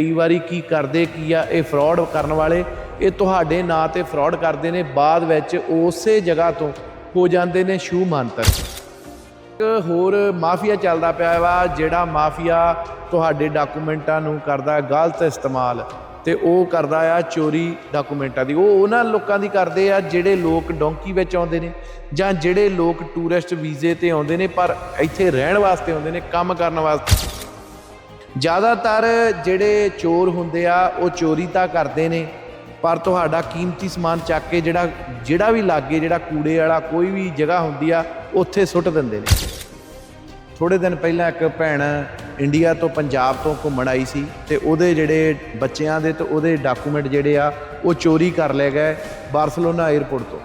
ਕਈ ਵਾਰੀ ਕੀ ਕਰਦੇ, ਕੀ ਆ, ਇਹ ਫਰਾਡ ਕਰਨ ਵਾਲੇ, ਇਹ ਤੁਹਾਡੇ ਨਾਂ ਤੇ ਫਰਾਡ ਕਰਦੇ ਨੇ, ਬਾਅਦ ਵਿੱਚ ਉਸੇ ਜਗ੍ਹਾ ਤੋਂ ਹੋ ਜਾਂਦੇ ਨੇ ਸ਼ੂ ਮੰਤਰ। ਇੱਕ ਹੋਰ ਮਾਫੀਆ ਚੱਲਦਾ ਪਿਆ ਵਾ, ਜਿਹੜਾ ਮਾਫੀਆ ਤੁਹਾਡੇ ਡਾਕੂਮੈਂਟਾਂ ਨੂੰ ਕਰਦਾ ਗਲਤ ਇਸਤੇਮਾਲ ਤੇ ਉਹ ਕਰਦਾ ਆ ਚੋਰੀ ਡਾਕੂਮੈਂਟਾਂ ਦੀ। ਉਹ ਉਹਨਾਂ ਲੋਕਾਂ ਦੀ ਕਰਦੇ ਆ ਜਿਹੜੇ ਲੋਕ ਡੋਂਕੀ ਵਿੱਚ ਆਉਂਦੇ ਨੇ ਜਾਂ ਜਿਹੜੇ ਲੋਕ ਟੂਰਿਸਟ ਵੀਜ਼ੇ ਤੇ ਆਉਂਦੇ ਨੇ, ਪਰ ਇੱਥੇ ਰਹਿਣ ਵਾਸਤੇ ਆਉਂਦੇ ਨੇ, ਕੰਮ ਕਰਨ ਵਾਸਤੇ। ਜ਼ਿਆਦਾਤਰ ਜਿਹੜੇ ਚੋਰ ਹੁੰਦੇ ਆ, ਉਹ ਚੋਰੀ ਤਾਂ ਕਰਦੇ ਨੇ, ਪਰ ਤੁਹਾਡਾ ਕੀਮਤੀ ਸਮਾਨ ਚੱਕ ਕੇ ਜਿਹੜਾ ਜਿਹੜਾ ਵੀ ਲਾਗੇ ਜਿਹੜਾ ਕੂੜੇ ਵਾਲਾ ਕੋਈ ਵੀ ਜਗ੍ਹਾ ਹੁੰਦੀ ਆ, ਉੱਥੇ ਸੁੱਟ ਦਿੰਦੇ ਨੇ। ਥੋੜੇ ਦਿਨ ਪਹਿਲਾਂ ਇੱਕ ਭੈਣ ਇੰਡੀਆ ਤੋਂ ਪੰਜਾਬ ਤੋਂ ਘੁੰਮਣ ਆਈ ਸੀ ਤੇ ਉਹਦੇ ਜਿਹੜੇ ਬੱਚਿਆਂ ਦੇ ਤੇ ਉਹਦੇ ਡਾਕੂਮੈਂਟ ਜਿਹੜੇ ਆ, ਉਹ ਚੋਰੀ ਕਰ ਲਏ ਗਏ ਬਾਰਸਲੋਨਾ 에ਅਰਪੋਰਟ ਤੋਂ।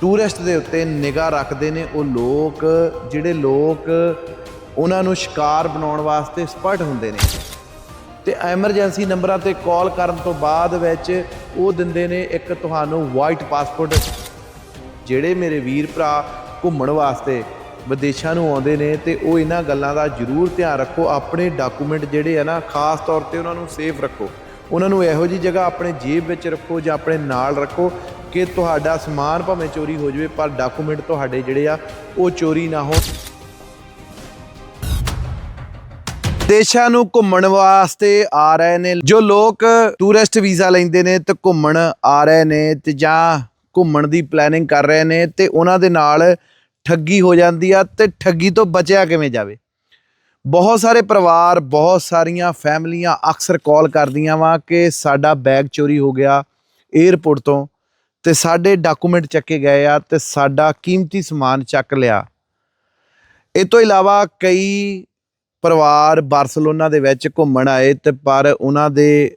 ਟੂਰਿਸਟ ਦੇ ਉੱਤੇ ਨਿਗਾਹ ਰੱਖਦੇ ਨੇ ਉਹ ਲੋਕ, ਜਿਹੜੇ ਲੋਕ ਉਹਨਾਂ ਨੂੰ ਸ਼ਿਕਾਰ ਬਣਾਉਣ ਵਾਸਤੇ ਸਪਰਟ ਹੁੰਦੇ ਨੇ। ਤੇ ਐਮਰਜੈਂਸੀ ਨੰਬਰਾਂ ਤੇ ਕਾਲ ਕਰਨ ਤੋਂ ਬਾਅਦ ਵਿੱਚ ਉਹ ਦਿੰਦੇ ਨੇ ਇੱਕ ਤੁਹਾਨੂੰ ਵਾਈਟ ਪਾਸਪੋਰਟ। ਜਿਹੜੇ ਮੇਰੇ ਵੀਰ ਭਰਾ ਘੁੰਮਣ ਵਾਸਤੇ ਵਿਦੇਸ਼ਾਂ ਨੂੰ ਆਉਂਦੇ ਨੇ ਤੇ ਉਹ ਇਹਨਾਂ ਗੱਲਾਂ ਦਾ ਜ਼ਰੂਰ ਧਿਆਨ ਰੱਖੋ। ਆਪਣੇ ਡਾਕੂਮੈਂਟ ਜਿਹੜੇ ਆ ਨਾ, ਖਾਸ ਤੌਰ ਤੇ ਉਹਨਾਂ ਨੂੰ ਸੇਫ ਰੱਖੋ। ਉਹਨਾਂ ਨੂੰ ਇਹੋ ਜੀ ਜਗ੍ਹਾ ਆਪਣੇ ਜੇਬ ਵਿੱਚ ਰੱਖੋ ਜਾਂ ਆਪਣੇ ਨਾਲ ਰੱਖੋ ਕਿ ਤੁਹਾਡਾ ਸਮਾਨ ਭਾਵੇਂ ਚੋਰੀ ਹੋ ਜਾਵੇ, ਪਰ ਡਾਕੂਮੈਂਟ ਤੁਹਾਡੇ ਜਿਹੜੇ ਆ, ਉਹ ਚੋਰੀ ਨਾ ਹੋਣ। ਦੇਸ਼ਾਂ ਨੂੰ ਘੁੰਮਣ ਵਾਸਤੇ ਆ ਰਹੇ ਨੇ। ਜੋ ਲੋਕ ਟੂਰਿਸਟ ਵੀਜ਼ਾ ਲੈਂਦੇ ਨੇ ਤੇ ਘੁੰਮਣ ਆ ਰਹੇ ਨੇ ਤੇ ਜਾਂ ਘੁੰਮਣ ਦੀ ਪਲੈਨਿੰਗ ਕਰ ਰਹੇ ਨੇ ਤੇ ਉਹਨਾਂ ਦੇ ਨਾਲ ਠੱਗੀ ਹੋ ਜਾਂਦੀ ਆ ਤੇ ਠੱਗੀ ਤੋਂ ਬਚਿਆ ਕਿਵੇਂ ਜਾਵੇ? ਬਹੁਤ ਸਾਰੇ ਪਰਿਵਾਰ, ਬਹੁਤ ਸਾਰੀਆਂ ਫੈਮਲੀਆਂ ਅਕਸਰ ਕਾਲ ਕਰਦੀਆਂ ਵਾ ਕਿ ਸਾਡਾ ਬੈਗ ਚੋਰੀ ਹੋ ਗਿਆ 에ਅਰਪੋਰਟ ਤੋਂ ਤੇ ਸਾਡੇ ਡਾਕੂਮੈਂਟ ਚੱਕੇ ਗਏ ਆ ਤੇ ਸਾਡਾ ਕੀਮਤੀ ਸਮਾਨ ਚੱਕ ਲਿਆ। ਇਹ ਤੋਂ ਇਲਾਵਾ ਕਈ ਪਰਿਵਾਰ ਬਾਰਸਲੋਨਾ ਦੇ ਵਿੱਚ ਘੁੰਮਣ ਆਏ ਤੇ ਪਰ ਉਹਨਾਂ ਦੇ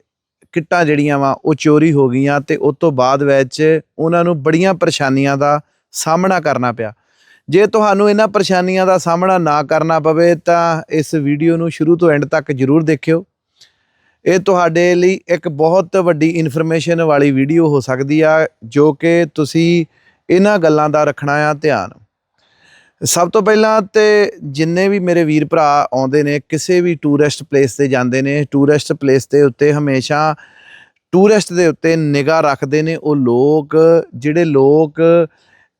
ਕਿੱਟਾਂ ਜਿਹੜੀਆਂ ਵਾ ਉਹ ਚੋਰੀ ਹੋ ਗਈਆਂ ਤੇ ਉਸ ਤੋਂ ਬਾਅਦ ਵਿੱਚ ਉਹਨਾਂ ਨੂੰ ਬੜੀਆਂ ਪਰੇਸ਼ਾਨੀਆਂ ਦਾ ਸਾਹਮਣਾ ਕਰਨਾ ਪਿਆ। ਜੇ ਤੁਹਾਨੂੰ ਇਹਨਾਂ ਪਰੇਸ਼ਾਨੀਆਂ ਦਾ ਸਾਹਮਣਾ ਨਾ ਕਰਨਾ ਪਵੇ ਤਾਂ ਇਸ ਵੀਡੀਓ ਨੂੰ ਸ਼ੁਰੂ ਤੋਂ ਐਂਡ ਤੱਕ ਜ਼ਰੂਰ ਦੇਖਿਓ। ਇਹ ਤੁਹਾਡੇ ਲਈ ਇੱਕ ਬਹੁਤ ਵੱਡੀ ਇਨਫੋਰਮੇਸ਼ਨ ਵਾਲੀ ਵੀਡੀਓ ਹੋ ਸਕਦੀ ਆ ਜੋ ਕਿ ਤੁਸੀਂ ਇਹਨਾਂ ਗੱਲਾਂ ਦਾ ਰੱਖਣਾ ਆ ਧਿਆਨ। ਸਭ ਤੋਂ ਪਹਿਲਾਂ ਤੇ ਜਿੰਨੇ ਵੀ ਮੇਰੇ ਵੀਰ ਭਰਾ ਆਉਂਦੇ ਨੇ, ਕਿਸੇ ਵੀ ਟੂਰਿਸਟ ਪਲੇਸ ਤੇ ਜਾਂਦੇ ਨੇ ਟੂਰਿਸਟ ਪਲੇਸ ਦੇ ਉੱਤੇ ਹਮੇਸ਼ਾ ਟੂਰਿਸਟ ਦੇ ਉੱਤੇ ਨਿਗਾਹ ਰੱਖਦੇ ਨੇ। ਉਹ ਲੋਕ, ਜਿਹੜੇ ਲੋਕ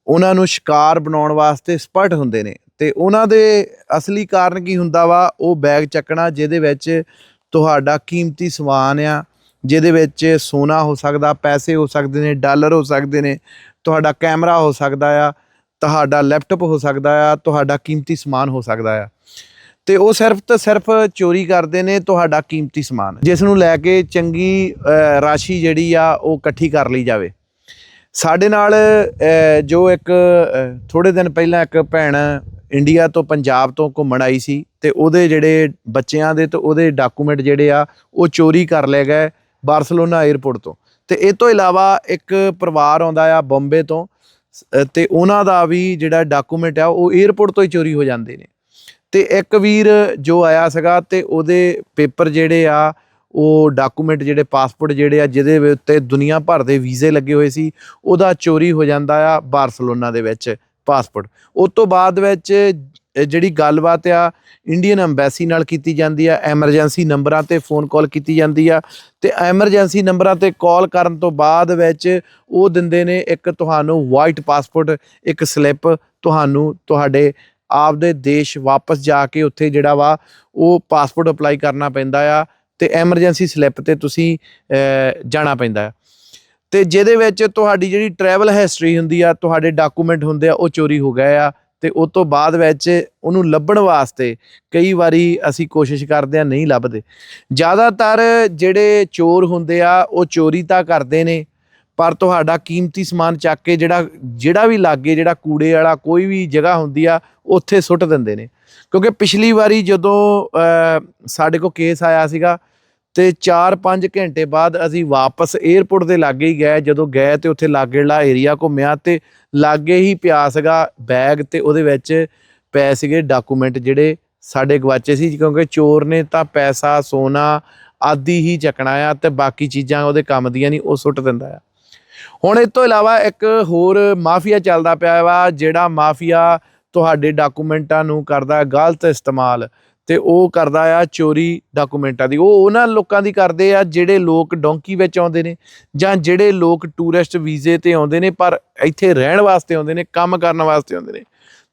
ਉਹਨਾਂ ਨੂੰ ਸ਼ਿਕਾਰ ਬਣਾਉਣ ਵਾਸਤੇ ਸਪਰਟ ਹੁੰਦੇ ਨੇ। ਤੇ ਉਹਨਾਂ ਦੇ ਅਸਲੀ ਕਾਰਨ ਕੀ ਹੁੰਦਾ ਵਾ? ਉਹ ਬੈਗ ਚੱਕਣਾ, ਜਿਹਦੇ ਵਿੱਚ ਤੁਹਾਡਾ ਕੀਮਤੀ ਸਮਾਨ ਆ, ਜਿਹਦੇ ਵਿੱਚ ਸੋਨਾ ਹੋ ਸਕਦਾ, ਪੈਸੇ ਹੋ ਸਕਦੇ ਨੇ, ਡਾਲਰ ਹੋ ਸਕਦੇ ਨੇ, ਤੁਹਾਡਾ ਕੈਮਰਾ ਹੋ ਸਕਦਾ ਆ। ਤੁਹਾਡਾ ਲੈਪਟਾਪ ਹੋ ਸਕਦਾ ਆ, ਤੁਹਾਡਾ ਕੀਮਤੀ ਸਮਾਨ ਹੋ ਸਕਦਾ ਆ। ਤੇ ਉਹ ਸਿਰਫ ਤੇ ਸਿਰਫ ਚੋਰੀ ਕਰਦੇ ਨੇ ਤੁਹਾਡਾ ਕੀਮਤੀ ਸਮਾਨ, ਜਿਸ ਨੂੰ ਲੈ ਕੇ ਚੰਗੀ ਰਾਸ਼ੀ ਜਿਹੜੀ ਆ ਉਹ ਇਕੱਠੀ ਕਰ ਲਈ ਜਾਵੇ। ਸਾਡੇ ਨਾਲ ਜੋ ਇੱਕ ਥੋੜੇ ਦਿਨ ਪਹਿਲਾਂ ਇੱਕ ਭੈਣ ਇੰਡੀਆ ਤੋਂ ਪੰਜਾਬ ਤੋਂ ਘੁੰਮਣ ਆਈ ਸੀ ਤੇ ਉਹਦੇ ਜਿਹੜੇ ਬੱਚਿਆਂ ਦੇ ਤੇ ਉਹਦੇ ਡਾਕੂਮੈਂਟ ਜਿਹੜੇ ਆ, ਉਹ ਚੋਰੀ ਕਰ ਲਏ ਗਏ ਬਾਰਸਲੋਨਾ 에ਅਰਪੋਰਟ ਤੋਂ। ਤੇ ਇਹ ਤੋਂ ਇਲਾਵਾ ਇੱਕ ਪਰਿਵਾਰ ਆਉਂਦਾ ਆ ਬੰਬੇ ਤੋਂ ਤੇ ਉਹਨਾਂ ਦਾ ਵੀ ਜਿਹੜਾ ਡਾਕੂਮੈਂਟ ਆ, ਉਹ 에ਅਰਪੋਰਟ ਤੋਂ ਹੀ ਚੋਰੀ ਹੋ ਜਾਂਦੇ ਨੇ। ਤੇ ਇੱਕ ਵੀਰ ਜੋ ਆਇਆ ਸੀਗਾ ਤੇ ਉਹਦੇ ਪੇਪਰ ਜਿਹੜੇ ਆ, ਉਹ ਡਾਕੂਮੈਂਟ ਜਿਹੜੇ ਪਾਸਪੋਰਟ ਜਿਹੜੇ ਆ, ਜਿਹਦੇ ਉੱਤੇ ਦੁਨੀਆ ਭਰ ਦੇ ਵੀਜ਼ੇ ਲੱਗੇ ਹੋਏ ਸੀ, ਉਹਦਾ ਚੋਰੀ ਹੋ ਜਾਂਦਾ ਆ ਬਾਰਸਲੋਨਾ ਦੇ ਵਿੱਚ ਪਾਸਪੋਰਟ ਉਸ ਤੋਂ ਬਾਅਦ ਵਿੱਚ ਜਿਹੜੀ ਗੱਲਬਾਤ ਆ ਇੰਡੀਅਨ ਐਮਬੈਸੀ ਨਾਲ ਕੀਤੀ ਜਾਂਦੀ ਆ ਐਮਰਜੈਂਸੀ ਨੰਬਰਾਂ ਤੇ ਫੋਨ ਕਾਲ ਕੀਤੀ ਜਾਂਦੀ ਆ ਤੇ ਐਮਰਜੈਂਸੀ ਨੰਬਰਾਂ ਤੇ ਕਾਲ ਕਰਨ ਤੋਂ ਬਾਅਦ ਵਿੱਚ ਉਹ ਦਿੰਦੇ ਨੇ ਇੱਕ ਤੁਹਾਨੂੰ ਵਾਈਟ ਪਾਸਪੋਰਟ ਇੱਕ ਸਲਿੱਪ ਤੁਹਾਨੂੰ ਤੁਹਾਡੇ ਆਪਦੇ ਦੇਸ਼ ਵਾਪਸ ਜਾ ਕੇ ਉੱਥੇ ਜਿਹੜਾ ਵਾ, ਉਹ ਪਾਸਪੋਰਟ ਅਪਲਾਈ ਕਰਨਾ ਪੈਂਦਾ ਆ ਤੇ ਐਮਰਜੈਂਸੀ ਸਲਿੱਪ ਤੇ ਤੁਸੀਂ ਜਾਣਾ ਪੈਂਦਾ ਆ। ਤੇ ਜਿਹਦੇ ਵਿੱਚ ਤੁਹਾਡੀ ਜਿਹੜੀ ਟਰੈਵਲ ਹਿਸਟਰੀ ਹੁੰਦੀ ਆ, ਤੁਹਾਡੇ ਡਾਕੂਮੈਂਟ ਹੁੰਦੇ ਆ, ਉਹ ਚੋਰੀ ਹੋ ਗਏ ਆ ਤੇ ਉਸ ਤੋਂ ਬਾਅਦ ਵਿੱਚ ਉਹਨੂੰ ਲੱਭਣ ਵਾਸਤੇ ਕਈ ਵਾਰੀ ਅਸੀਂ ਕੋਸ਼ਿਸ਼ ਕਰਦੇ ਆ ਨਹੀਂ ਲੱਭਦੇ। ਜ਼ਿਆਦਾਤਰ ਜਿਹੜੇ ਚੋਰ ਹੁੰਦੇ ਆ, ਉਹ ਚੋਰੀ ਤਾਂ ਕਰਦੇ ਨੇ, ਪਰ ਤੁਹਾਡਾ ਕੀਮਤੀ ਸਮਾਨ ਚੱਕ ਕੇ ਜਿਹੜਾ ਜਿਹੜਾ ਵੀ ਲਾਗੇ ਜਿਹੜਾ ਕੂੜੇ ਵਾਲਾ ਕੋਈ ਵੀ ਜਗ੍ਹਾ ਹੁੰਦੀ ਆ, ਉੱਥੇ ਸੁੱਟ ਦਿੰਦੇ ਨੇ। ਕਿਉਂਕਿ ਪਿਛਲੀ ਵਾਰੀ ਜਦੋਂ ਸਾਡੇ ਕੋਲ ਕੇਸ ਆਇਆ ਸੀਗਾ ਤੇ 4-5 ਘੰਟੇ ਬਾਅਦ ਅਸੀਂ ਵਾਪਸ 에ਅਰਪੋਰਟ ਦੇ ਲਾਗੇ ਹੀ ਗਏ। ਜਦੋਂ ਗਏ ਤੇ ਉੱਥੇ ਲਾਗੇਲਾ ਏਰੀਆ ਘੁੰਮਿਆ ਤੇ ਲਾਗੇ ਹੀ ਪਿਆ ਸੀਗਾ ਬੈਗ ਤੇ ਉਹਦੇ ਵਿੱਚ ਪਏ ਸੀਗੇ ਡਾਕੂਮੈਂਟ ਜਿਹੜੇ ਸਾਡੇ ਗਵਾਚੇ ਸੀ, ਕਿਉਂਕਿ ਚੋਰ ਨੇ ਤਾਂ ਪੈਸਾ, ਸੋਨਾ ਆਦਿ ਹੀ ਚੱਕਣਾ ਆ ਤੇ ਬਾਕੀ ਚੀਜ਼ਾਂ ਉਹਦੇ ਕੰਮ ਦੀਆਂ ਨਹੀਂ, ਉਹ ਸੁੱਟ ਦਿੰਦਾ ਆ। ਹੁਣ ਇਸ ਤੋਂ ਇਲਾਵਾ ਇੱਕ ਹੋਰ ਮਾਫੀਆ ਚੱਲਦਾ ਪਿਆ ਵਾ, ਜਿਹੜਾ ਮਾਫੀਆ ਤੁਹਾਡੇ ਡਾਕੂਮੈਂਟਾਂ ਨੂੰ ਕਰਦਾ ਗਲਤ ਇਸਤੇਮਾਲ। ਤੇ ਉਹ ਕਰਦਾ ਆ ਚੋਰੀ ਡਾਕੂਮੈਂਟਾਂ ਦੀ। ਉਹ ਉਹਨਾਂ ਲੋਕਾਂ ਦੀ ਕਰਦੇ ਆ ਜਿਹੜੇ ਲੋਕ ਡੌਂਕੀ ਵਿੱਚ ਆਉਂਦੇ ਨੇ ਜਾਂ ਜਿਹੜੇ ਲੋਕ ਟੂਰਿਸਟ ਵੀਜ਼ੇ ਤੇ ਆਉਂਦੇ ਨੇ ਪਰ ਇੱਥੇ ਰਹਿਣ ਵਾਸਤੇ ਆਉਂਦੇ ਨੇ, ਕੰਮ ਕਰਨ ਵਾਸਤੇ ਆਉਂਦੇ ਨੇ।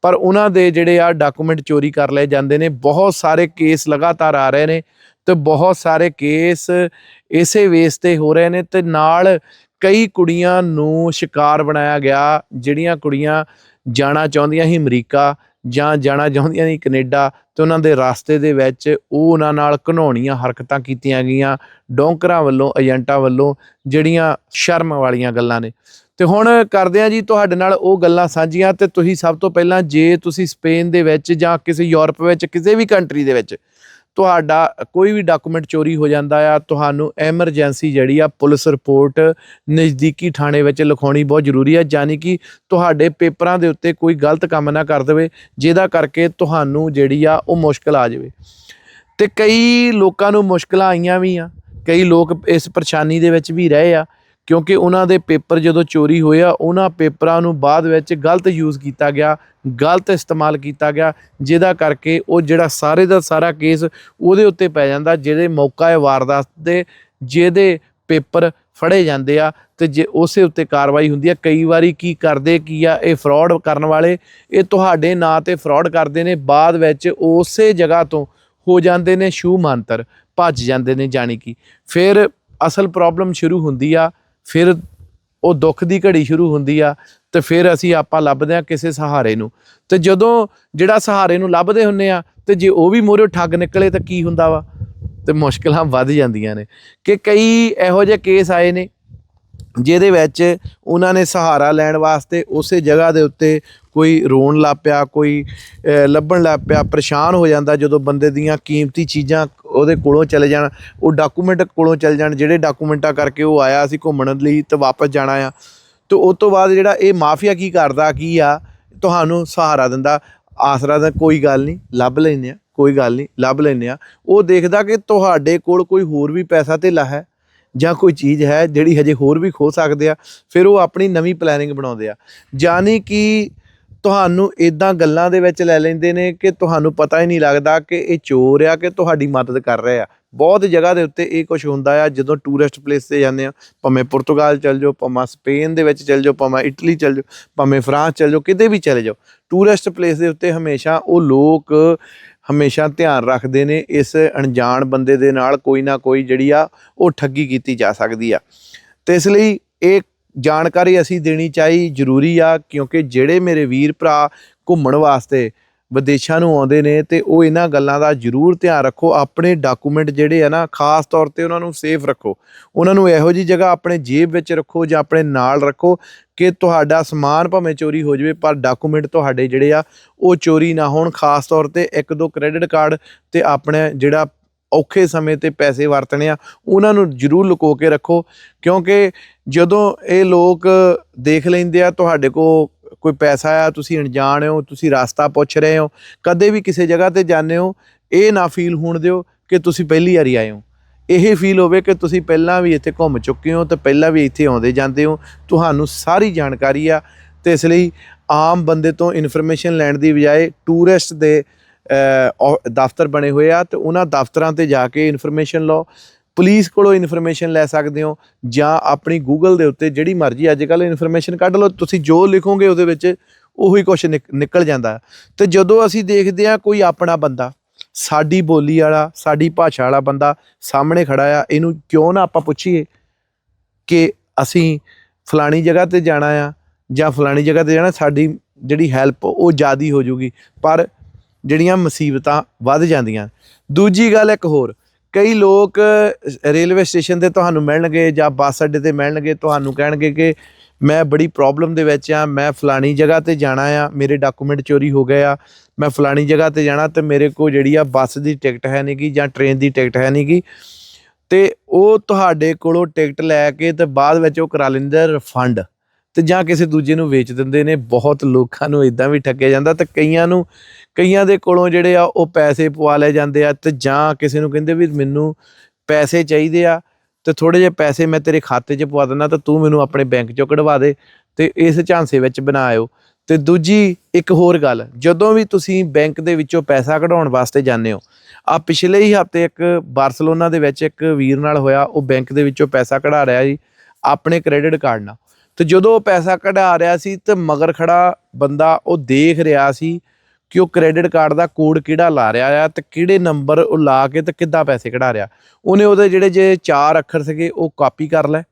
ਪਰ ਉਹਨਾਂ ਦੇ ਜਿਹੜੇ ਆ ਡਾਕੂਮੈਂਟ ਚੋਰੀ ਕਰ ਲਏ ਜਾਂਦੇ ਨੇ। ਬਹੁਤ ਸਾਰੇ ਕੇਸ ਲਗਾਤਾਰ ਆ ਰਹੇ ਨੇ ਤੇ ਬਹੁਤ ਸਾਰੇ ਕੇਸ ਇਸੇ ਵੇਸ ਤੇ ਹੋ ਰਹੇ ਨੇ ਤੇ ਨਾਲ ਕਈ ਕੁੜੀਆਂ ਨੂੰ ਸ਼ਿਕਾਰ ਬਣਾਇਆ ਗਿਆ, ਜਿਹੜੀਆਂ ਕੁੜੀਆਂ ਜਾਣਾ ਚਾਹੁੰਦੀਆਂ ਸੀ ਅਮਰੀਕਾ ਜਾਂ ਜਾਣਾ ਚਾਹੁੰਦੀਆਂ ਸੀ ਕੈਨੇਡਾ ਤੇ ਉਹਨਾਂ ਦੇ ਰਸਤੇ ਦੇ ਵਿੱਚ ਉਹ ਉਹਨਾਂ ਨਾਲ ਘਨੌਣੀਆਂ ਹਰਕਤਾਂ ਕੀਤੀਆਂ ਗਈਆਂ, ਡੋਂਕਰਾਂ ਵੱਲੋਂ, ਏਜੰਟਾਂ ਵੱਲੋਂ ਜਿਹੜੀਆਂ ਸ਼ਰਮ ਵਾਲੀਆਂ ਗੱਲਾਂ ਨੇ। ਤੇ ਹੁਣ ਕਰਦੇ ਆ ਜੀ ਤੁਹਾਡੇ ਨਾਲ ਉਹ ਗੱਲਾਂ ਸਾਂਝੀਆਂ ਤੇ ਤੁਸੀਂ ਸਭ ਤੋਂ ਪਹਿਲਾਂ ਜੇ ਤੁਸੀਂ ਸਪੇਨ ਦੇ ਵਿੱਚ ਜਾਂ ਕਿਸੇ ਯੂਰਪ ਵਿੱਚ, ਕਿਸੇ ਵੀ ਕੰਟਰੀ ਦੇ ਵਿੱਚ ਤੁਹਾਡਾ ਕੋਈ ਵੀ ਡਾਕੂਮੈਂਟ ਚੋਰੀ ਹੋ ਜਾਂਦਾ ਆ, ਤੁਹਾਨੂੰ ਐਮਰਜੈਂਸੀ ਜਿਹੜੀ ਆ, ਪੁਲਿਸ ਰਿਪੋਰਟ ਨਜ਼ਦੀਕੀ ਥਾਣੇ ਵਿੱਚ ਲਿਖਾਉਣੀ ਬਹੁਤ ਜ਼ਰੂਰੀ ਆ ਯਾਨੀ ਕਿ ਤੁਹਾਡੇ ਪੇਪਰਾਂ ਦੇ ਉੱਤੇ ਕੋਈ ਗਲਤ ਕੰਮ ਨਾ ਕਰ ਦੇਵੇ, ਜਿਹਦਾ ਕਰਕੇ ਤੁਹਾਨੂੰ ਜਿਹੜੀ ਆ, ਉਹ ਮੁਸ਼ਕਲ ਆ ਜਾਵੇ। ਤੇ ਕਈ ਲੋਕਾਂ ਨੂੰ ਮੁਸ਼ਕਲਾਂ ਆਈਆਂ ਵੀ ਆ, ਕਈ ਲੋਕ ਇਸ ਪਰੇਸ਼ਾਨੀ ਦੇ ਵਿੱਚ ਵੀ ਰਹੇ ਆ ਕਿਉਂਕਿ ਉਹਨਾਂ ਦੇ ਪੇਪਰ ਜਦੋਂ ਚੋਰੀ ਹੋਏ ਆ, ਉਹਨਾਂ ਪੇਪਰਾਂ ਨੂੰ ਬਾਅਦ ਵਿੱਚ ਗਲਤ ਯੂਜ਼ ਕੀਤਾ ਗਿਆ, ਗਲਤ ਇਸਤੇਮਾਲ ਕੀਤਾ ਗਿਆ, ਜਿਹਦਾ ਕਰਕੇ ਉਹ ਜਿਹੜਾ ਸਾਰੇ ਦਾ ਸਾਰਾ ਕੇਸ ਉਹਦੇ ਉੱਤੇ ਪੈ ਜਾਂਦਾ, ਜਿਹਦੇ ਮੌਕਾ ਹੈ ਵਾਰਦਾਤ ਦੇ, ਜਿਹਦੇ ਪੇਪਰ ਫੜੇ ਜਾਂਦੇ ਆ ਤੇ ਜੇ ਉਸੇ ਉੱਤੇ ਕਾਰਵਾਈ ਹੁੰਦੀ ਆ। ਕਈ ਵਾਰੀ ਕੀ ਕਰਦੇ, ਕੀ ਆ, ਇਹ ਫਰਾਡ ਕਰਨ ਵਾਲੇ, ਇਹ ਤੁਹਾਡੇ ਨਾਂ ਤੇ ਫਰਾਡ ਕਰਦੇ ਨੇ, ਬਾਅਦ ਵਿੱਚ ਉਸੇ ਜਗ੍ਹਾ ਤੋਂ ਹੋ ਜਾਂਦੇ ਨੇ ਸ਼ੂ ਮੰਤਰ, ਭੱਜ ਜਾਂਦੇ ਨੇ ਜਾਣੀ ਕਿ। ਫਿਰ ਅਸਲ ਪ੍ਰੋਬਲਮ ਸ਼ੁਰੂ ਹੁੰਦੀ ਆ ਫਿਰ ਉਹ ਦੁੱਖ ਦੀ ਘੜੀ ਸ਼ੁਰੂ ਹੁੰਦੀ ਆ ਤੇ ਫਿਰ ਅਸੀਂ ਆਪਾਂ ਲੱਭਦੇ ਆ ਕਿਸੇ ਸਹਾਰੇ ਨੂੰ। ਤੇ ਜਦੋਂ ਜਿਹੜਾ ਸਹਾਰੇ ਨੂੰ ਲੱਭਦੇ ਹੁੰਨੇ ਆ, ਤੇ ਜੇ ਉਹ ਵੀ ਮੋਰੇ ਠੱਗ ਨਿਕਲੇ ਤਾਂ ਕੀ ਹੁੰਦਾ ਵਾ? ਤੇ ਮੁਸ਼ਕਲਾਂ ਵੱਧ ਜਾਂਦੀਆਂ ਨੇ। ਕਿ ਕਈ ਇਹੋ ਜਿਹੇ ਕੇਸ ਆਏ ਨੇ, ਜਿਹਦੇ ਵਿੱਚ ਉਹਨਾਂ ਨੇ ਸਹਾਰਾ ਲੈਣ ਵਾਸਤੇ ਉਸੇ ਜਗ੍ਹਾ ਦੇ ਉੱਤੇ ਕੋਈ ਰੋਣ ਲੱਗ ਪਿਆ, ਕੋਈ ਲੱਭਣ ਲੱਗ ਪਿਆ, ਪਰੇਸ਼ਾਨ ਹੋ ਜਾਂਦਾ ਜਦੋਂ ਬੰਦੇ ਦੀਆਂ ਕੀਮਤੀ ਚੀਜ਼ਾਂ ਉਹਦੇ ਕੋਲੋਂ ਚਲੇ ਜਾਣ, ਉਹ ਡਾਕੂਮੈਂਟ ਕੋਲੋਂ ਚਲੇ ਜਾਣ, ਜਿਹੜੇ ਡਾਕੂਮੈਂਟਾਂ ਕਰਕੇ ਉਹ ਆਇਆ ਸੀ ਘੁੰਮਣ ਲਈ ਤੇ ਵਾਪਸ ਜਾਣਾ ਆ। ਤੇ ਉਸ ਤੋਂ ਬਾਅਦ ਜਿਹੜਾ ਇਹ ਮਾਫੀਆ ਕੀ ਕਰਦਾ, ਕੀ ਆ, ਤੁਹਾਨੂੰ ਸਹਾਰਾ ਦਿੰਦਾ। ਆਸਰਾ ਦਾ ਕੋਈ ਗੱਲ ਨਹੀਂ, ਲੱਭ ਲੈਂਦੇ ਆ, ਕੋਈ ਗੱਲ ਨਹੀਂ, ਲੱਭ ਲੈਂਦੇ ਆ। ਉਹ ਦੇਖਦਾ ਕਿ ਤੁਹਾਡੇ ਕੋਲ ਕੋਈ ਹੋਰ ਵੀ ਪੈਸਾ ਧੇਲਾ ਹੈ ਜਾਂ ਕੋਈ ਚੀਜ਼ ਹੈ ਜਿਹੜੀ ਹਜੇ ਹੋਰ ਵੀ ਖੋ ਸਕਦੇ ਆ, ਫਿਰ ਉਹ ਆਪਣੀ ਨਵੀਂ ਪਲੈਨਿੰਗ ਬਣਾਉਂਦੇ ਆ। ਯਾਨੀ ਕਿ ਤੁਹਾਨੂੰ ਇਦਾਂ ਗੱਲਾਂ ਦੇ ਵਿੱਚ ਲੈ ਲੈਂਦੇ ਨੇ ਕਿ ਤੁਹਾਨੂੰ ਪਤਾ ਹੀ ਨਹੀਂ ਲੱਗਦਾ ਕਿ ਇਹ ਚੋਰ ਆ ਕਿ ਤੁਹਾਡੀ ਮਦਦ ਕਰ ਰਹੇ ਆ। ਬਹੁਤ ਜਗ੍ਹਾ ਦੇ ਉੱਤੇ ਇਹ ਕੁਝ ਹੁੰਦਾ ਆ, ਜਦੋਂ ਟੂਰਿਸਟ ਪਲੇਸ ਤੇ ਜਾਂਦੇ ਆ, ਭਾਵੇਂ ਪੁਰਤਗਾਲ ਚਲ ਜਾਓ, ਭਾਵੇਂ ਸਪੇਨ ਦੇ ਵਿੱਚ ਚਲ ਜਾਓ, ਭਾਵੇਂ ਇਟਲੀ ਚਲ ਜਾਓ, ਭਾਵੇਂ ਫਰਾਂਸ ਚਲ ਜਾਓ, ਕਿਤੇ ਵੀ ਚਲੇ ਜਾਓ ਟੂਰਿਸਟ ਪਲੇਸ ਦੇ ਉੱਤੇ ਹਮੇਸ਼ਾ ਉਹ ਲੋਕ ਹਮੇਸ਼ਾ ਧਿਆਨ ਰੱਖਦੇ ਨੇ, ਇਸ ਅਣਜਾਣ ਬੰਦੇ ਦੇ ਨਾਲ ਕੋਈ ਨਾ ਕੋਈ ਜਿਹੜੀ ਆ ਉਹ ਠੱਗੀ ਕੀਤੀ ਜਾ ਸਕਦੀ ਆ। ਤੇ ਇਸ ਲਈ ਇਹ ਜਾਣਕਾਰੀ ਅਸੀਂ ਦੇਣੀ ਚਾਹੀ ਜ਼ਰੂਰੀ ਆ, ਕਿਉਂਕਿ ਜਿਹੜੇ ਮੇਰੇ ਵੀਰ ਭਰਾ ਘੁੰਮਣ ਵਾਸਤੇ ਵਿਦੇਸ਼ਾਂ ਨੂੰ ਆਉਂਦੇ ਨੇ ਤੇ ਉਹ ਇਹਨਾਂ ਗੱਲਾਂ ਦਾ ਜ਼ਰੂਰ ਧਿਆਨ ਰੱਖੋ, ਆਪਣੇ ਡਾਕੂਮੈਂਟ ਜਿਹੜੇ ਆ ਨਾ, ਖਾਸ ਤੌਰ ਤੇ ਉਹਨਾਂ ਨੂੰ ਸੇਫ ਰੱਖੋ। ਉਹਨਾਂ ਨੂੰ ਇਹੋ ਜੀ ਜਗ੍ਹਾ ਆਪਣੇ ਜੇਬ ਵਿੱਚ ਰੱਖੋ ਜਾਂ ਆਪਣੇ ਨਾਲ ਰੱਖੋ ਕਿ ਤੁਹਾਡਾ ਸਮਾਨ ਭਾਵੇਂ ਚੋਰੀ ਹੋ ਜਾਵੇ, ਪਰ ਡਾਕੂਮੈਂਟ ਤੁਹਾਡੇ ਜਿਹੜੇ ਆ, ਉਹ ਚੋਰੀ ਨਾ ਹੋਣ, ਖਾਸ ਤੌਰ ਤੇ ਇੱਕ ਦੋ ਕ੍ਰੈਡਿਟ ਕਾਰਡ ਤੇ ਆਪਣੇ ਜਿਹੜਾ ਔਖੇ ਸਮੇਂ ਤੇ ਪੈਸੇ ਵਰਤਣੇ ਆ, ਉਹਨਾਂ ਨੂੰ ਜ਼ਰੂਰ ਲੁਕੋ ਕੇ ਰੱਖੋ, ਕਿਉਂਕਿ ਜਦੋਂ ਇਹ ਲੋਕ ਦੇਖ ਲੈਂਦੇ ਆ, ਤੁਹਾਡੇ ਕੋ ਕੋਈ ਪੈਸਾ ਆ, ਤੁਸੀਂ ਅਣਜਾਣ ਹੋ, ਤੁਸੀਂ ਰਸਤਾ ਪੁੱਛ ਰਹੇ ਹੋ, ਕਦੇ ਵੀ ਕਿਸੇ ਜਗ੍ਹਾ ਤੇ ਜਾਂਦੇ ਹੋ, ਇਹ ਨਾ ਫੀਲ ਹੋਣ ਦਿਓ ਕਿ ਤੁਸੀਂ ਪਹਿਲੀ ਵਾਰੀ ਆਏ ਹੋ। ਇਹ ਫੀਲ ਹੋਵੇ ਕਿ ਤੁਸੀਂ ਪਹਿਲਾਂ ਵੀ ਇੱਥੇ ਘੁੰਮ ਚੁੱਕੇ ਹੋ ਤੇ ਪਹਿਲਾਂ ਵੀ ਇੱਥੇ ਆਉਂਦੇ ਜਾਂਦੇ ਹੋ, ਤੁਹਾਨੂੰ ਸਾਰੀ ਜਾਣਕਾਰੀ ਆ, ਤੇ ਇਸ ਲਈ ਆਮ ਬੰਦੇ ਤੋਂ ਇਨਫੋਰਮੇਸ਼ਨ ਲੈਣ ਦੀ ਬਜਾਏ ਟੂਰਿਸਟ ਦੇ ਦਫ਼ਤਰ ਬਣੇ ਹੋਏ ਆ ਤੇ ਉਹਨਾਂ ਦਫ਼ਤਰਾਂ ਤੇ ਜਾ ਕੇ ਇਨਫੋਰਮੇਸ਼ਨ ਲਓ। ਪੁਲਿਸ ਕੋਲੋਂ ਇਨਫੋਰਮੇਸ਼ਨ ਲੈ ਸਕਦੇ ਹੋ ਜਾਂ ਆਪਣੀ ਗੂਗਲ ਦੇ ਉੱਤੇ ਜਿਹੜੀ ਮਰਜ਼ੀ ਅੱਜ ਕੱਲ ਇਨਫੋਰਮੇਸ਼ਨ ਕੱਢ ਲਓ। ਤੁਸੀਂ ਜੋ ਲਿਖੋਗੇ ਉਹਦੇ ਵਿੱਚ ਉਹੀ ਕੁਝ ਨਿਕਲ ਜਾਂਦਾ। ਹੈ। ਤੇ ਜਦੋਂ ਅਸੀਂ ਦੇਖਦੇ ਆ ਕੋਈ ਆਪਣਾ ਬੰਦਾ, ਸਾਡੀ ਬੋਲੀ ਵਾਲਾ, ਸਾਡੀ ਭਾਸ਼ਾ ਵਾਲਾ ਬੰਦਾ ਸਾਹਮਣੇ ਖੜਾ ਆ, ਇਹਨੂੰ ਕਿਉਂ ਨਾ ਆਪਾਂ ਪੁੱਛੀਏ ਕਿ ਅਸੀਂ ਫਲਾਣੀ ਜਗ੍ਹਾ ਤੇ ਜਾਣਾ ਆ ਜਾਂ ਫਲਾਣੀ ਜਗ੍ਹਾ ਤੇ ਜਾਣਾ, ਸਾਡੀ ਜਿਹੜੀ ਹੈਲਪ ਉਹ ਜ਼ਿਆਦੀ ਹੋ ਜੂਗੀ ਪਰ ਜਿਹੜੀਆਂ ਮੁਸੀਬਤਾਂ ਵੱਧ ਜਾਂਦੀਆਂ। ਦੂਜੀ ਗੱਲ ਇੱਕ ਹੋਰ, ਕਈ ਲੋਕ ਰੇਲਵੇ ਸਟੇਸ਼ਨ ਤੇ ਤੁਹਾਨੂੰ ਮਿਲਣਗੇ ਜਾਂ ਬੱਸ ਅੱਡੇ ਤੇ ਮਿਲਣਗੇ, ਤੁਹਾਨੂੰ ਕਹਿਣਗੇ ਕਿ ਮੈਂ ਬੜੀ ਪ੍ਰੋਬਲਮ ਦੇ ਵਿੱਚ ਆ, ਮੈਂ ਫਲਾਣੀ ਜਗ੍ਹਾ ਤੇ ਜਾਣਾ ਆ, ਮੇਰੇ ਡਾਕੂਮੈਂਟ ਚੋਰੀ ਹੋ ਗਏ ਆ, ਮੈਂ ਫਲਾਣੀ ਜਗ੍ਹਾ ਤੇ ਜਾਣਾ ਤੇ ਮੇਰੇ ਕੋਲ ਜਿਹੜੀ ਆ ਬੱਸ ਦੀ ਟਿਕਟ ਹੈ ਨਹੀਂਗੀ ਜਾਂ ਟ੍ਰੇਨ ਦੀ ਟਿਕਟ ਹੈ ਨਹੀਂਗੀ ਤੇ ਉਹ ਤੁਹਾਡੇ ਕੋਲੋਂ ਟਿਕਟ ਲੈ ਕੇ ਤੇ ਬਾਅਦ ਵਿੱਚ ਉਹ ਕਰਾ ਲੈਂਦੇ ਰਿਫੰਡ। ਤੇ ਜਾਂ ਕਿਸੇ ਦੂਜੇ ਨੂੰ ਵੇਚ ਦਿੰਦੇ ਨੇ, ਬਹੁਤ ਲੋਕਾਂ ਨੂੰ ਇਦਾਂ ਵੀ ਠੱਗਿਆ ਜਾਂਦਾ ਤੇ ਕਈਆਂ ਨੂੰ, ਕਈਆਂ ਦੇ ਕੋਲੋਂ ਜਿਹੜੇ ਆ ਉਹ ਪੈਸੇ ਪਵਾ ਲਏ ਜਾਂਦੇ ਆ ਤੇ ਜਾਂ ਕਿਸੇ ਨੂੰ ਕਹਿੰਦੇ ਵੀ ਮੈਨੂੰ ਪੈਸੇ ਚਾਹੀਦੇ ਆ ਤੇ ਥੋੜੇ ਜਿਹੇ ਪੈਸੇ ਮੈਂ ਤੇਰੇ ਖਾਤੇ 'ਚ ਪਵਾ ਦਿੰਦਾ ਤਾਂ ਤੂੰ ਮੈਨੂੰ ਆਪਣੇ ਬੈਂਕ 'ਚੋਂ ਕਢਵਾ ਦੇ ਤੇ ਇਸ ਝਾਂਸੇ ਵਿੱਚ ਬਣਾਇਓ ਤੇ ਦੂਜੀ ਇੱਕ ਹੋਰ ਗੱਲ, ਜਦੋਂ ਵੀ ਤੁਸੀਂ ਬੈਂਕ ਦੇ ਵਿੱਚੋਂ ਪੈਸਾ ਕਢਾਉਣ ਵਾਸਤੇ ਜਾਂਦੇ ਹੋ, ਆ ਪਿਛਲੇ ਹੀ ਹਫ਼ਤੇ ਇੱਕ ਬਾਰਸਲੋਨਾ ਦੇ ਵਿੱਚ ਇੱਕ ਵੀਰ ਨਾਲ ਹੋਇਆ, ਉਹ ਬੈਂਕ ਦੇ ਵਿੱਚੋਂ ਪੈਸਾ ਕਢਾ ਰਿਹਾ ਜੀ ਆਪਣੇ ਕ੍ਰੈਡਿਟ ਕਾਰਡ ਨਾਲ। ਤੇ ਜਦੋਂ ਉਹ ਪੈਸਾ ਕਢਾ ਰਿਹਾ ਸੀ ਤੇ ਮਗਰ ਖੜਾ ਬੰਦਾ ਉਹ ਦੇਖ ਰਿਹਾ ਸੀ ਕਿ ਉਹ ਕ੍ਰੈਡਿਟ ਕਾਰਡ ਦਾ ਕੋਡ ਕਿਹੜਾ ਲਾ ਰਿਹਾ ਆ ਤੇ ਕਿਹੜੇ ਨੰਬਰ ਉਹ ਲਾ ਕੇ ਤੇ ਕਿੱਦਾਂ ਪੈਸੇ ਕਢਾ ਰਿਹਾ। ਉਹਨੇ ਉਹਦੇ ਜਿਹੜੇ ਜੇ ਚਾਰ ਅੱਖਰ ਸੀਗੇ ਉਹ ਕਾਪੀ ਕਰ ਲਏ।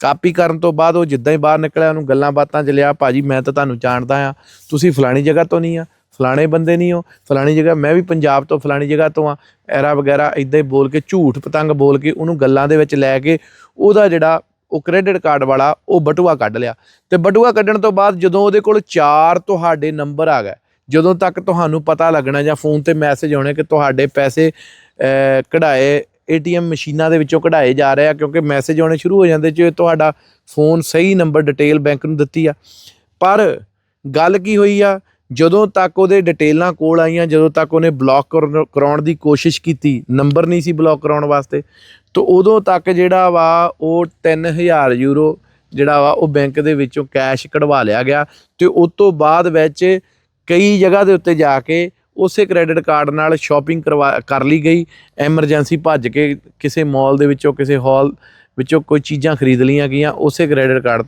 ਕਾਪੀ ਕਰਨ ਤੋਂ ਬਾਅਦ ਉਹ ਜਿੱਦਾਂ ਹੀ ਬਾਹਰ ਨਿਕਲਿਆ, ਉਹਨੂੰ ਗੱਲਾਂ ਬਾਤਾਂ ਚ ਲਿਆ, ਭਾਜੀ, ਮੈਂ ਤਾਂ ਤੁਹਾਨੂੰ ਜਾਣਦਾ ਆ, ਤੁਸੀਂ ਫਲਾਣੀ ਜਗ੍ਹਾ ਤੋਂ ਨਹੀਂ ਆ, ਫਲਾਣੇ ਬੰਦੇ ਨਹੀਂ ਹੋ, ਫਲਾਣੀ ਜਗ੍ਹਾ, ਮੈਂ ਵੀ ਪੰਜਾਬ ਤੋਂ ਫਲਾਣੀ ਜਗ੍ਹਾ ਤੋਂ ਆ। ਐਰਾ ਵਗੈਰਾ ਇਦਾਂ ਹੀ ਬੋਲ ਕੇ, ਝੂਠ ਪਤੰਗ ਬੋਲ ਕੇ ਉਹਨੂੰ ਗੱਲਾਂ ਦੇ ਵਿੱਚ ਲੈ ਕੇ ਉਹਦਾ ਜਿਹੜਾ ਉਹ ਕ੍ਰੈਡਿਟ ਕਾਰਡ ਵਾਲਾ ਉਹ ਬਟੂਆ ਕੱਢ ਲਿਆ। ਤੇ ਬਟੂਆ ਕੱਢਣ ਤੋਂ ਬਾਅਦ ਜਦੋਂ ਉਹਦੇ ਕੋਲ ਚਾਰ ਤੁਹਾਡੇ ਨੰਬਰ ਆ ਗਏ ਜਦੋਂ ਤੱਕ ਤੁਹਾਨੂੰ ਪਤਾ ਲੱਗਣਾ ਜਾਂ ਫੋਨ ਤੇ ਮੈਸੇਜ ਆਉਣੇ ਕਿ ਤੁਹਾਡੇ ਪੈਸੇ ਅਹ, ਕਢਾਏ ਏਟੀਐਮ ਮਸ਼ੀਨਾਂ ਦੇ ਵਿੱਚੋਂ ਕਢਾਏ ਜਾ ਰਹੇ ਆ ਕਿਉਂਕਿ ਮੈਸੇਜ ਆਉਣੇ ਸ਼ੁਰੂ ਹੋ ਜਾਂਦੇ ਜੇ ਤੁਹਾਡਾ ਫੋਨ ਸਹੀ ਨੰਬਰ ਡਿਟੇਲ ਬੈਂਕ ਨੂੰ ਦਿੱਤੀ ਆ। ਪਰ ਗੱਲ ਕੀ ਹੋਈ ਆ ਜਦੋਂ ਤੱਕ ਉਹਦੇ ਡਿਟੇਲਾਂ ਕੋਲ ਆਈਆਂ ਜਦੋਂ ਤੱਕ ਉਹਨੇ ਬਲੌਕ ਕਰਾਉਣ ਦੀ ਕੋਸ਼ਿਸ਼ ਕੀਤੀ ਨੰਬਰ ਨਹੀਂ ਸੀ ਬਲੌਕ ਕਰਾਉਣ ਵਾਸਤੇ ਤਾਂ ਉਦੋਂ ਤੱਕ ਜਿਹੜਾ ਵਾ ਉਹ 3000 ਯੂਰੋ ਜਿਹੜਾ ਵਾ ਉਹ ਬੈਂਕ ਦੇ ਵਿੱਚੋਂ ਕੈਸ਼ ਕਢਵਾ ਲਿਆ ਗਿਆ ਤੇ ਉਸ ਤੋਂ ਬਾਅਦ ਵਿੱਚ ਕਈ ਜਗ੍ਹਾ ਦੇ ਉੱਤੇ ਜਾ ਕੇ ਉਸੇ ਕ੍ਰੈਡਿਟ ਕਾਰਡ ਨਾਲ ਸ਼ਾਪਿੰਗ ਕਰਵਾ, ਕਰ ਲਈ ਗਈ, ਐਮਰਜੈਂਸੀ ਭੱਜ ਕੇ ਕਿਸੇ ਮਾਲ ਦੇ ਵਿੱਚੋਂ, ਕਿਸੇ ਹਾਲ ਵਿੱਚੋਂ ਕੋਈ ਚੀਜ਼ਾਂ ਖਰੀਦ ਲਈਆਂ ਗਈਆਂ, ਉਸੇ ਕ੍ਰੈਡਿਟ ਕਾਰਡ